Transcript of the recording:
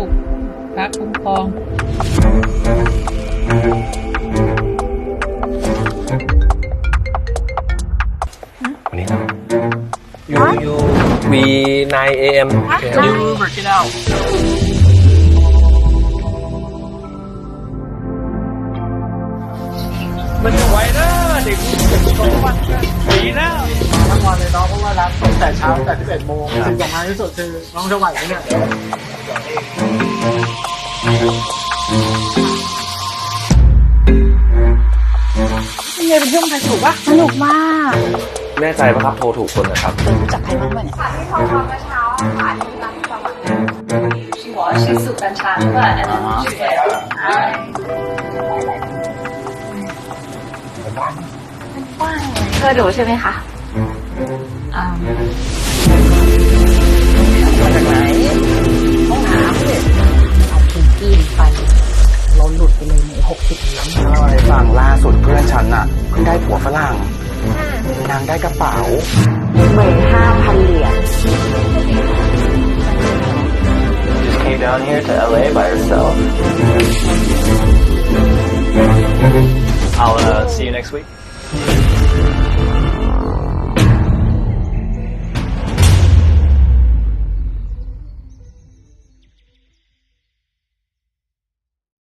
ดีนะลูกพระคุ้มครองวันนี้ครับ you you v 9 am You work it out มันจะไหวนะเด็ เพราะว่ารับตั้งแต่เช้าแต่11โมงสิ่งสำคัญที่สุดคือน้องจะไหวไหมเนี่ยเป็นไงเป็นเพื่งนใถูกปะสนุกมากแน่ใจปะครับโทรถูกคนนะครับเธอรู้จักใครบ้างไหมเนี่ยค่ะที่โทรมาเมื่อเช้าค่ะที่ร้านสมัครชื่อหมอชื่อสุกัญชาเพื่อนอันนั้นชื่อเบลบ้างเธอดูใช่ไหมคะ อ่ามาจากไหนห้องน้ำเนี่ยเอาพิงกี้ไป เราหลุดไปเลยในหกสิบล้านเล่าให้ฟังล่าสุดเพื่อนฉันน่ะเพิ่งได้ผัวฝรั่งนางได้กระเป๋าหมื่นห้าพันเหรียญ Just came down here to LA by herself I'll uh, see you next week.